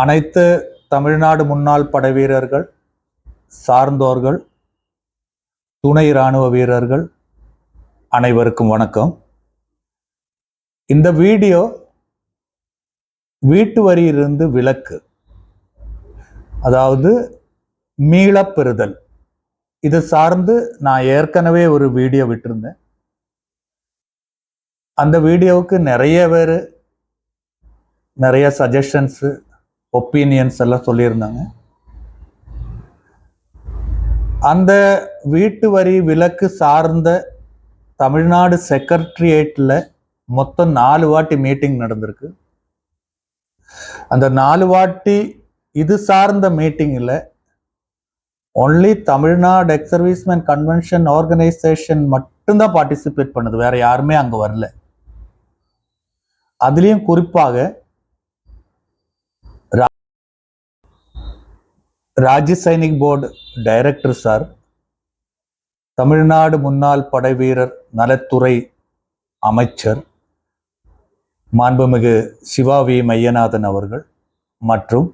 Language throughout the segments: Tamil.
அனைத்து தமிழ்நாடு முன்னாள் படைவீரர்கள் சார்ந்தோர்கள் துணை இராணுவ வீரர்கள் அனைவருக்கும் வணக்கம். இந்த வீடியோ வீட்டு வரியிலிருந்து விலக்கு அதாவது மீளப்பெறுதல். இதை இது சார்ந்து நான் ஏற்கனவே ஒரு வீடியோ விட்டிருந்தேன். அந்த வீடியோவுக்கு நிறைய பேர் நிறைய சஜஷன்ஸு ஒப்பீனியன்ஸ் எல்லாம் சொல்லியிருந்தாங்க. அந்த வீட்டு வரி விலக்கு சார்ந்த தமிழ்நாடு செக்ரட்டரியேட்டில் மொத்தம் நாலு வாட்டி மீட்டிங் நடந்திருக்கு. அந்த நாலு வாட்டி இது சார்ந்த மீட்டிங்கில் only Tamil Nadu ex serviceman convention organisation மட்டும்தான் பார்ட்டிசிபேட் பண்ணுது. வேற யாருமே அங்கே வரல. அதுலேயும் குறிப்பாக Rajya Sainik board director sir. Tamil Nadu முன்னாள் படைவீரர் நலத்துறை அமைச்சர் மாண்புமிகு சிவா வி. மையநாதன் அவர்கள் மற்றும்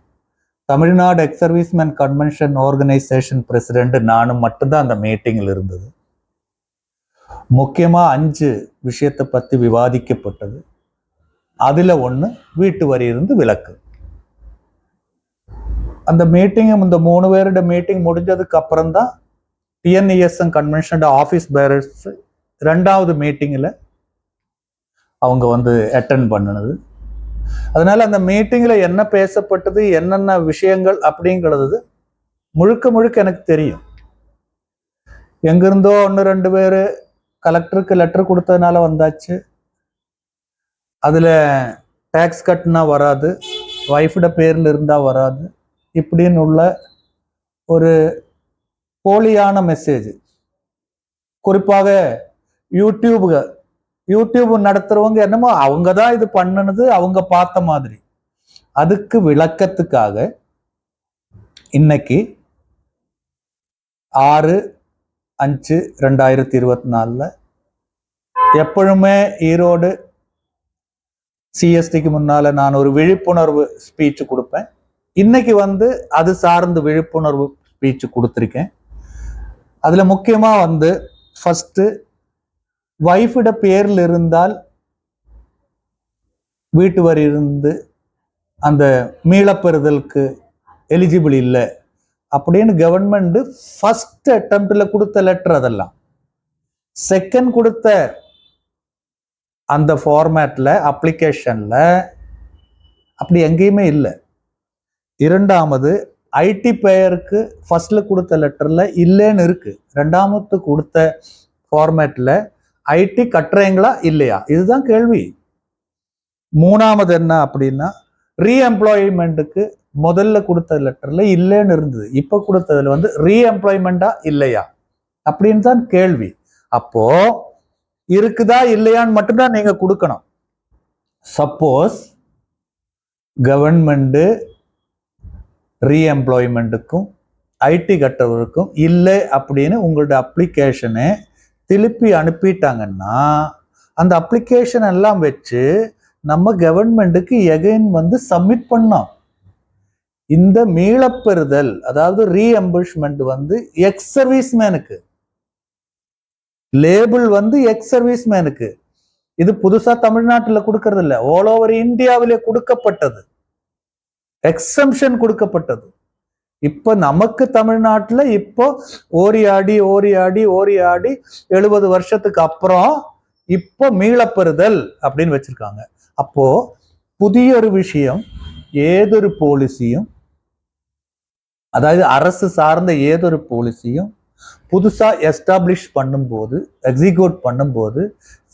Tamil Nadu ex serviceman convention organisation president நானும் மட்டும்தான் அந்த மீட்டிங்கில் இருந்தது. முக்கியமாக அஞ்சு விஷயத்தை பற்றி விவாதிக்கப்பட்டது. அதில் ஒன்று வீட்டு வரி இருந்து விலக்கு. அந்த மீட்டிங் இந்த மூணு பேருடைய மீட்டிங் முடிஞ்சதுக்கு அப்புறம் தான் டிஎன்இஎஸ்எம் கன்வென்ஷனோட ஆஃபீஸ் பேரர்ஸ் ரெண்டாவது மீட்டிங்கில் அவங்க வந்து அட்டன் பண்ணினது. அதனால அந்த மீட்டிங்கில் என்ன பேசப்பட்டது என்னென்ன விஷயங்கள் அப்படிங்கிறது முழுக்க முழுக்க எனக்கு தெரியும். எங்கிருந்தோ ஒன்று ரெண்டு பேர் கலெக்டருக்கு லெட்டர் கொடுத்ததுனால வந்தாச்சு. அதில் டேக்ஸ் கட்டினா வராது ஒய்ஃபோட பேரில் இருந்தால் வராது. இப்படின்னு உள்ள ஒரு போலியான மெசேஜ் குறிப்பாக யூடியூபு யூடியூப் நடத்துகிறவங்க என்னமோ அவங்க தான் இது பண்ணுனது அவங்க பார்த்த மாதிரி. அதுக்கு விளக்கத்துக்காக இன்னைக்கு ஆறு அஞ்சு ரெண்டாயிரத்தி இருபத்தி நாலில் எப்பொழுமே ஈரோடு சிஎஸ்டிக்கு முன்னால் நான் ஒரு விழிப்புணர்வு ஸ்பீச் கொடுப்பேன். இன்னைக்கு வந்து அது சார்ந்து விழிப்புணர்வு ஸ்பீச் கொடுத்துருக்கேன். அதில் முக்கியமாக வந்து ஃபஸ்ட்டு ஒய்ஃபிட பேரில் இருந்தால் வீட்டு வரி இருந்து அந்த மீளப்பெறுதலுக்கு எலிஜிபிள் இல்லை அப்படின்னு கவர்மெண்ட் ஃபஸ்ட் அட்டம்ப்டில் கொடுத்த லெட்டர் அதெல்லாம். செகண்ட் கொடுத்த அந்த ஃபார்மேட்டில் அப்ளிகேஷனில் அப்படி எங்கேயுமே இல்லை. இரண்டாமது ஐடி பெயருக்கு ஃபர்ஸ்டில் கொடுத்த லெட்டரில் இல்லைன்னு இருக்குது ரெண்டாமத்து கொடுத்த ஃபார்மேட்டில் ஐடி கட்டுறீங்களா இல்லையா? இதுதான் கேள்வி. மூணாமது என்ன அப்படின்னா ரீஎம்ப்ளாய்மெண்ட்டுக்கு முதல்ல கொடுத்த லெட்டரில் இல்லைன்னு இருந்தது. இப்போ கொடுத்ததுல வந்து ரீஎம்ப்ளாய்மெண்ட்டா இல்லையா? அப்படின்னு தான் கேள்வி. அப்போ இருக்குதா இல்லையான்னு மட்டும்தான் நீங்கள் கொடுக்கணும். சப்போஸ் கவர்மெண்ட்டு ரீஎம்ப்ளாய்மெண்ட்டுக்கும் ஐடி கட்டுறவருக்கும் இல்லை அப்படின்னு உங்களோட அப்ளிகேஷனை திருப்பி அனுப்பிட்டாங்கன்னா அந்த அப்ளிகேஷன் எல்லாம் வச்சு நம்ம கவர்மெண்ட்டுக்கு எகைன் வந்து சப்மிட் பண்ணோம் இந்த மீளப்பெறுதல் அதாவது ரீஎம்பர்ஸ்மெண்ட் வந்து எக்ஸ் சர்வீஸ்மேனுக்கு லேபிள் வந்து எக்ஸ் சர்வீஸ்மேனுக்கு இது புதுசாக தமிழ்நாட்டில் கொடுக்கறது இல்லை ஆல் ஓவர் இந்தியாவிலே கொடுக்கப்பட்டது. எக்ஸம்ஷன் கொடுக்கப்பட்டது. இப்போ நமக்கு தமிழ்நாட்டில் இப்போ ஓரியாடி ஓரியாடி ஓரி ஆடி ஓரி ஆடி எழுபது வருஷத்துக்கு அப்புறம் இப்போ மீளப்பெறுதல் அப்படின்னு வச்சிருக்காங்க. அப்போ புதிய ஒரு விஷயம் ஏதொரு போலிசியும் அதாவது அரசு சார்ந்த ஏதொரு போலிசியும் புதுசாக எஸ்டாப்ளிஷ் பண்ணும்போது எக்ஸிக்யூட் பண்ணும்போது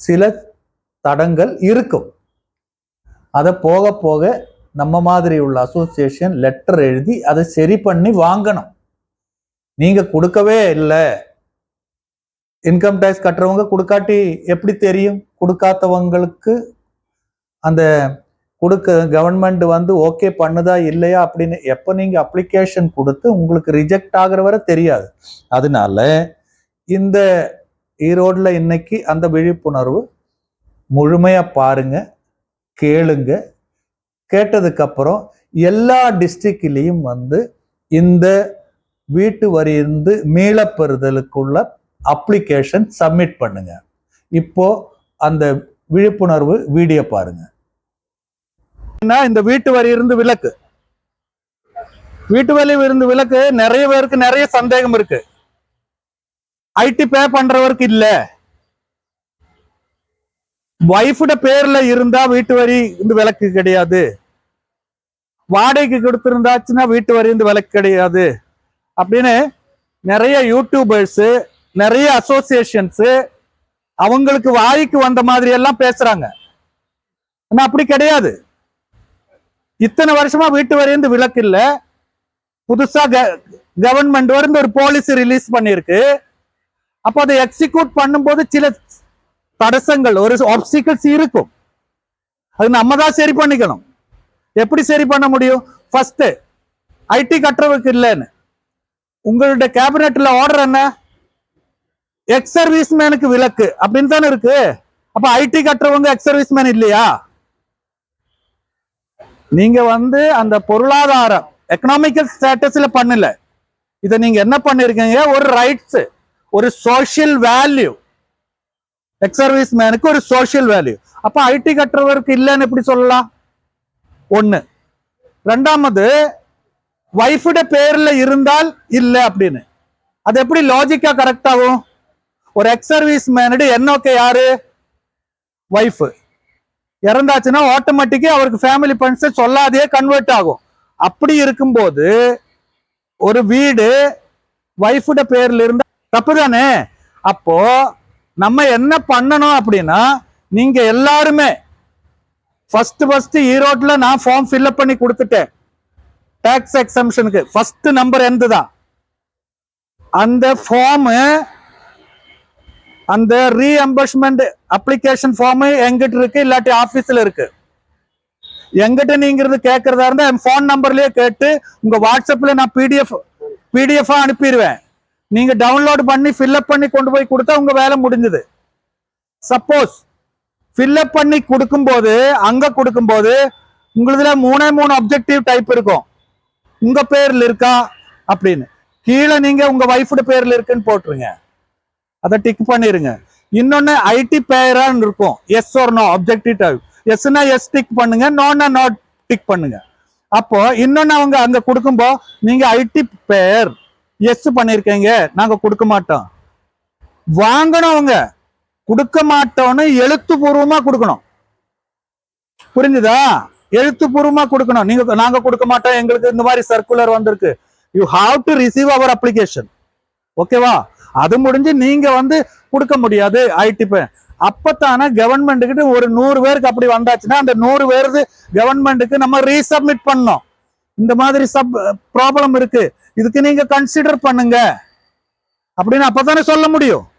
சில தடங்கள் இருக்கும். அதை போக போக நம்ம மாதிரி உள்ள அசோசியேஷன் லெட்டர் எழுதி அதை சரி பண்ணி வாங்கணும். நீங்கள் கொடுக்கவே இல்லை. இன்கம் டேக்ஸ் கட்டுறவங்க கொடுக்காட்டி எப்படி தெரியும்? கொடுக்காதவங்களுக்கு அந்த கொடுக்க கவர்மெண்ட் வந்து ஓகே பண்ணுதா இல்லையா அப்படின்னு எப்போ நீங்கள் அப்ளிகேஷன் கொடுத்து உங்களுக்கு ரிஜெக்ட் ஆகிற வரை தெரியாது. அதனால இந்த ஈரோடில் இன்னைக்கு அந்த விழிப்புணர்வு முழுமையாக பாருங்க கேளுங்க. கேட்டதுக்கு அப்புறம் எல்லா டிஸ்ட்ரிக்ட்லேயும் வந்து இந்த வீட்டு வரி இருந்து மீளப்பெறுதலுக்குள்ள அப்ளிகேஷன் சப்மிட் பண்ணுங்க. இப்போ அந்த விழிப்புணர்வு வீடியோ பாருங்க. இந்த வீட்டு வரி இருந்து விலக்கு வீட்டு வரி இருந்து விலக்கு நிறைய பேருக்கு நிறைய சந்தேகம் இருக்கு. ஐடி பே பண்றவருக்கு இல்ல. ஒய்ஃபோட பேர்ல இருந்தா வீட்டு வரி இந்த விலக்கு கிடையாது. வாடகைக்கு கொடுத்துருந்தாச்சுன்னா வீட்டு வரி இந்த விலக்கு கிடையாது. அப்படின்னு நிறைய யூடியூபர்ஸு நிறைய அசோசியேஷன்ஸு அவங்களுக்கு வாய்க்கு வந்த மாதிரி எல்லாம் பேசுறாங்க. ஆனால் அப்படி கிடையாது. இத்தனை வருஷமா வீட்டு வரைந்து விளக்கு இல்லை. புதுசா கவர்மெண்ட் வந்து ஒரு பாலிசி ரிலீஸ் பண்ணியிருக்கு. அப்போ அதை எக்ஸிக்யூட் பண்ணும்போது சில தடசங்கள் ஒரு ஆப்ஸ்டிகல்ஸ் இருக்கும். அது நம்ம தான் சரி பண்ணிக்கணும். எப்படி சரி பண்ண முடியும்? ஃபர்ஸ்ட் ஐடி கட்டுறவுக்கு இல்லைன்னு. உங்களுடைய கேபினெட்ல ஆர்டர் என்ன? எக்ஸ் சர்வீஸ் மேனுக்கு விலக்கு அப்படின்னு தானே இருக்கு. அப்ப ஐடி கட்டுறவங்க எக்ஸ் சர்வீஸ் மேன் இல்லையா? நீங்க வந்து அந்த பொருளாதாரம் எக்கனாமிக்கல் ஸ்டேட்டஸ்ல பண்ணல. இதை நீங்க என்ன பண்ணிருக்கீங்க? ஒரு ரைட்ஸ் ஒரு சோஷியல் வேல்யூ எக்ஸ் சர்வீஸ் மேனுக்கு ஒரு சோஷியல் வேல்யூ அப்ப ஐடி கட்டுறவருக்கு இல்லைன்னு எப்படி சொல்லலாம்? ஒன்று ரெண்டாமது ஒய்ஃபுட பேரில் இருந்தால் இல்லை அப்படின்னு. அது எப்படி லாஜிக்காக கரெக்டாகும் ஒரு எக்ஸ் சர்வீஸ் மேனடு என்னோக்கே யாரு? ஒய்ஃப் இறந்தாச்சுன்னா ஆட்டோமேட்டிக்கா அவருக்கு ஃபேமிலி ஃப்ரெண்ட்ஸை சொல்லாதே கன்வெர்ட் ஆகும். அப்படி இருக்கும்போது ஒரு வீடு ஒய்ஃபுட பேரில் இருந்தால் தப்பு தானே அப்போ நம்ம என்ன பண்ணணும் அப்படின்னா நீங்க எல்லாருமே ஃபர்ஸ்ட் ஃபர்ஸ்ட் ஈரோட்ல நான் ஃபார்ம் ஃபில்அப் பண்ணி கொடுத்துட்டேன். டாக்ஸ் எக்ஸம்ஷனுக்கு ஃபர்ஸ்ட் நம்பர் எந்த தான்? அந்த ஃபார்ம் அந்த ரீஎம்பர்ஸ்மெண்ட் அப்ளிகேஷன் ஃபார்ம் எங்கிட்ட இருக்கு? இல்லாட்டி ஆபீஸ்ல இருக்கு. எங்கிட்ட நீங்கிறது கேட்கறதா இருந்தா என் ஃபோன் நம்பர்லயே கேட்டு உங்க வாட்ஸ்அப்ல நான் பிடிஎஃப் பிடிஎஃபா அனுப்பிடுவேன் நீங்க டவுன்லோட் பண்ணி ஃபில்அப் பண்ணி கொண்டு போய் கொடுத்தா உங்க வேலை முடிஞ்சது. சப்போஸ் ஃபில்லப் பண்ணி கொடுக்கும்போது அங்கே கொடுக்கும்போது உங்களுதுல மூணே மூணு அப்ஜெக்டிவ் டைப் இருக்கும். உங்கள் பேரில் இருக்கா? அப்படின்னு. கீழே நீங்கள் உங்கள் ஒய்ஃபோட பேரில் இருக்குன்னு போட்டுருங்க. அதை டிக் பண்ணிடுங்க இன்னொன்று ஐடி பேரான்னு இருக்கும். எஸ் ஒரு நோ அப்ஜெக்டிவ் டைப் எஸ்னா எஸ் டிக் பண்ணுங்க நோனா நோ டிக் பண்ணுங்க. அப்போ இன்னொன்று அவங்க அங்கே கொடுக்கும்போ நீங்கள் ஐடி பேர் எஸ் பண்ணியிருக்கீங்க நாங்கள் கொடுக்க மாட்டோம். வாங்கணும் அவங்க. கொடுக்க மாட்டோம்னு எழுத்துப்பூர்வமா கொடுக்கணும். புரிஞ்சுதா? எழுத்துப்பூர்வமா கொடுக்கணும். நீங்க நாங்க கொடுக்க மாட்டோம் எங்களுக்கு இந்த மாதிரி சர்க்குலர் வந்திருக்கு. You have to receive our application ஓகேவா? அது முடிஞ்சு நீங்க வந்து கொடுக்க முடியாது. IT pay. அப்பத்தானே கவர்மெண்ட் கிட்ட ஒரு நூறு பேருக்கு அப்படி வந்தாச்சுன்னா அந்த நூறு பேருக்கு கவர்மெண்ட்டுக்கு நம்ம ரீசப்மிட் பண்ணோம். இந்த மாதிரி சப் ப்ராப்ளம் இருக்கு. இதுக்கு நீங்க கன்சிடர் பண்ணுங்க. அப்படின்னு அப்பதானே சொல்ல முடியும்.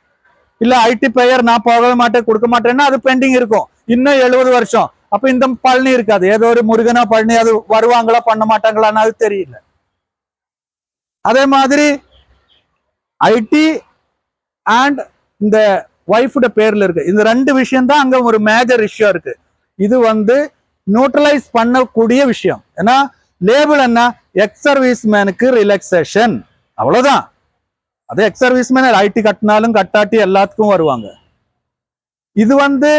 இல்ல ஐடி பெயர் நான் போகவே மாட்டேன் கொடுக்க மாட்டேன்னா அது பெண்டிங் இருக்கும். இன்னும் எழுபது வருஷம். அப்ப இந்த பழனி இருக்காது. ஏதோ ஒரு முருகனா பழனி அது வருவாங்களா பண்ண மாட்டாங்களான்னு அது தெரியல. அதே மாதிரி ஐடி அண்ட் இந்த ஒய்ஃபோட பேர்ல இருக்கு. இந்த ரெண்டு விஷயம் தான் அங்க ஒரு மேஜர் இஷ்யூ இருக்கு. இது வந்து நியூட்ரலைஸ் பண்ணக்கூடிய விஷயம். ஏன்னா லேபிள் என்ன? எக்ஸ் சர்வீஸ் மேனுக்கு ரிலாக்ஸேஷன் அவ்வளவுதான். அது எக்ஸ் சர்வீஸ் மேன் ஐடி கட்டினாலும் கட்டாட்டி எல்லாத்துக்கும் வருவாங்க இது வந்து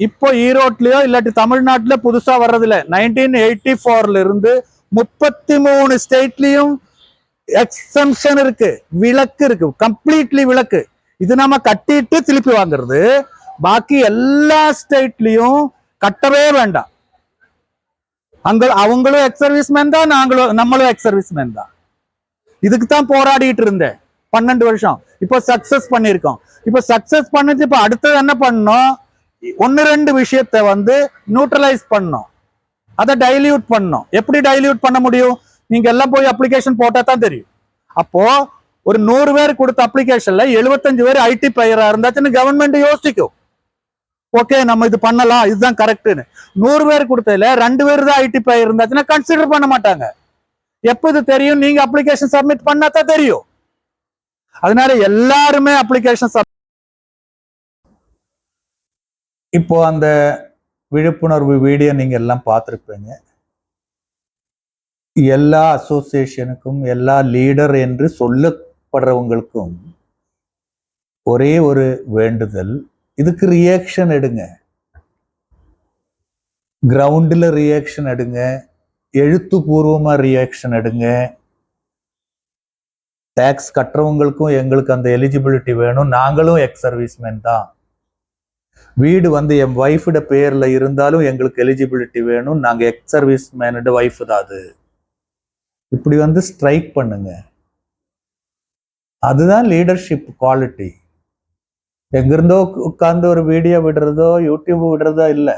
இப்போ ஈரோட்லயோ இல்லாட்டி தமிழ்நாட்டுல புதுசா வர்றதில்ல நைன்டீன் எயிட்டி ஃபோர்ல இருந்து முப்பத்தி மூணு ஸ்டேட்லயும் எக்ஸம்ஷன் இருக்கு விளக்கு இருக்கு கம்ப்ளீட்லி விளக்கு இது நம்ம கட்டிட்டு திருப்பி வாங்குறது பாக்கி எல்லா ஸ்டேட்லயும் கட்டவே வேண்டாம் அங்க அவங்களும் எக்ஸ் சர்வீஸ் மேன் தான் நாங்களும் நம்மளும் எக்ஸ் சர்வீஸ் மேன் தான் இதுக்கு தான் போராடிட்டு இருந்தேன் பன்னெண்டு வருஷம். இப்போ சக்சஸ் பண்ணியிருக்கோம். இப்போ சக்சஸ் பண்ணிட்டு இப்போ அடுத்தது என்ன பண்ணோம் ஒன்னு ரெண்டு விஷயத்தை வந்து நியூட்ரலைஸ் பண்ணோம் அதை டைல்யூட் பண்ணோம் எப்படி டைல்யூட் பண்ண முடியும்? நீங்க எல்லாம் போய் அப்ளிகேஷன் போட்டால் தான் தெரியும். அப்போ ஒரு நூறு பேர் கொடுத்த அப்ளிகேஷன்ல எழுபத்தஞ்சு பேர் ஐடி பெயரா இருந்தாச்சுன்னு கவர்மெண்ட் யோசிக்கும். ஓகே நம்ம இது பண்ணலாம். இதுதான் கரெக்ட்னு நூறு பேர் கொடுத்ததுல ரெண்டு பேர் தான் ஐடி பெயர் இருந்தாச்சுன்னா கன்சிடர் பண்ண மாட்டாங்க. எப்போ இது தெரியும்? நீங்க அப்ளிகேஷன் சப்மிட் பண்ணா தான் தெரியும். அதனால எல்லாருமே அப்ளிகேஷன் இப்போ அந்த விழிப்புணர்வு வீடியோ நீங்க எல்லாம் பார்த்துருப்பீங்க. எல்லா அசோசியேஷனுக்கும் எல்லா லீடர் என்று சொல்லப்படுறவங்களுக்கும் ஒரே ஒரு வேண்டுதல். இதுக்கு ரியாக்ஷன் எடுங்க. கிரவுண்டில் ரியாக்ஷன் எடுங்க. எழுத்துப்பூர்வமாக ரியாக்ஷன் எடுங்க. டேக்ஸ் கட்டுறவங்களுக்கும் எங்களுக்கு அந்த எலிஜிபிலிட்டி வேணும். நாங்களும் எக்ஸ் சர்வீஸ்மேன் தான். வீடு வந்து என் ஒய்ஃபோட பேரில் இருந்தாலும் எங்களுக்கு எலிஜிபிலிட்டி வேணும். நாங்கள் எக்ஸ் சர்வீஸ் மேனோட ஒய்ஃப் தான் அது. இப்படி வந்து ஸ்ட்ரைக் பண்ணுங்க. அதுதான் லீடர்ஷிப் குவாலிட்டி எங்கிருந்தோ உட்கார்ந்து ஒரு வீடியோ விடுறதோ யூடியூப் விடுறதோ இல்லை.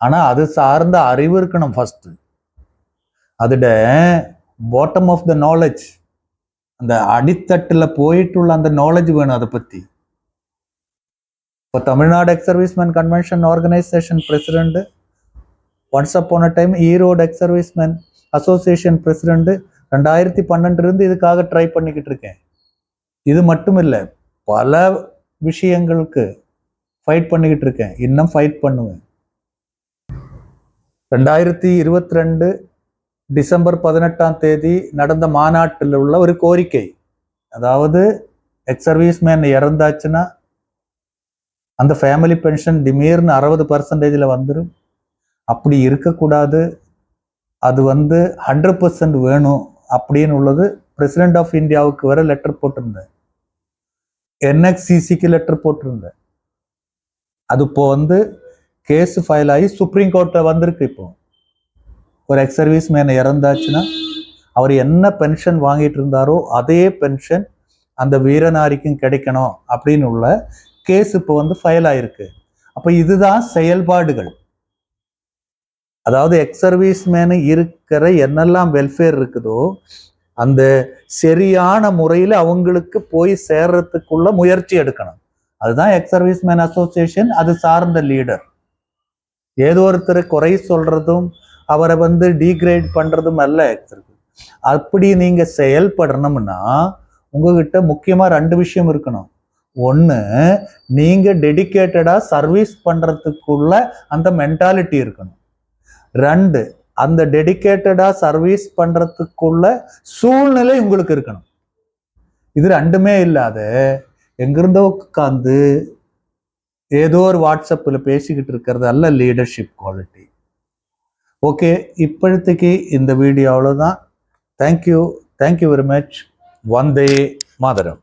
ஆனால் அது சார்ந்த அறிவு இருக்கணும் ஃபஸ்ட்டு அதோட பாட்டம் ஆஃப் த நாலேஜ் அந்த அடித்தட்டில் போயிட்டு உள்ள அந்த நாலேஜ் வேணும் அதை பற்றி இப்போ Tamil Nadu ex serviceman convention organisation president once upon a time Erode ex serviceman association president ரெண்டாயிரத்தி பன்னெண்டுலேருந்து இதுக்காக ட்ரை பண்ணிக்கிட்டு இருக்கேன். இது மட்டும் இல்லை பல விஷயங்களுக்கு ஃபைட் பண்ணிக்கிட்டு இருக்கேன். இன்னும் ஃபைட் பண்ணுவேன். ரெண்டாயிரத்தி இருபத்தி ரெண்டு டிசம்பர் பதினெட்டாம் தேதி நடந்த மாநாட்டில் உள்ள ஒரு கோரிக்கை. அதாவது எக்ஸ் சர்வீஸ்மேன் இறந்தாச்சுன்னா அந்த ஃபேமிலி பென்ஷன் திமீர்னு அறுபது பர்சன்டேஜில் வந்துடும் அப்படி இருக்கக்கூடாது. அது வந்து ஹண்ட்ரட் பர்சன்ட் வேணும் அப்படின்னு உள்ளது பிரசிடென்ட் ஆஃப் இந்தியாவுக்கு வர லெட்டர் போட்டிருந்தேன். என்எக்சிசிக்கு லெட்டர் போட்டிருந்தேன். அது இப்போ வந்து கேஸ் ஃபைல் ஆகி சுப்ரீம் கோர்ட்டில் வந்திருக்கு இப்போ. ஒரு எக்ஸ் சர்வீஸ் மேன் இறந்தாச்சுன்னா அவர் என்ன பென்ஷன் வாங்கிட்டு இருந்தாரோ அதே பென்ஷன் அந்த வீரநாரிக்கும் கிடைக்கணும் அப்படின்னு உள்ள கேஸ் இப்போ வந்து ஃபைல் ஆயிருக்கு. அப்போ இதுதான் செயல்பாடுகள். அதாவது எக்ஸ் சர்வீஸ் மேனு இருக்கிற என்னெல்லாம் வெல்ஃபேர் இருக்குதோ அந்த சரியான முறையில் அவங்களுக்கு போய் சேர்றதுக்குள்ள முயற்சி எடுக்கணும். அதுதான் எக்ஸ் சர்வீஸ் மேன் அசோசியேஷன் அது சார்ந்த லீடர் ஏதோ ஒருத்தர் குறை சொல்றதும் அவரை வந்து டீக்ரேட் பண்ணுறதும் அல்ல அப்படி நீங்கள் செயல்படணும்னா உங்ககிட்ட முக்கியமாக ரெண்டு விஷயம் இருக்கணும். ஒன்று நீங்கள் டெடிக்கேட்டடாக சர்வீஸ் பண்ணுறதுக்குள்ள அந்த மென்டாலிட்டி இருக்கணும். ரெண்டு அந்த டெடிக்கேட்டடாக சர்வீஸ் பண்ணுறதுக்குள்ள சூழ்நிலை உங்களுக்கு இருக்கணும். இது ரெண்டுமே இல்லாத எங்கிருந்தோ உட்காந்து ஏதோ ஒரு வாட்ஸ்அப்பில் பேசிக்கிட்டு இருக்கிறது அல்ல லீடர்ஷிப் குவாலிட்டி ஓகே இப்பொழுதுக்கு இந்த வீடியோ அவ்வளோதான் thank you thank you very much Vande Mataram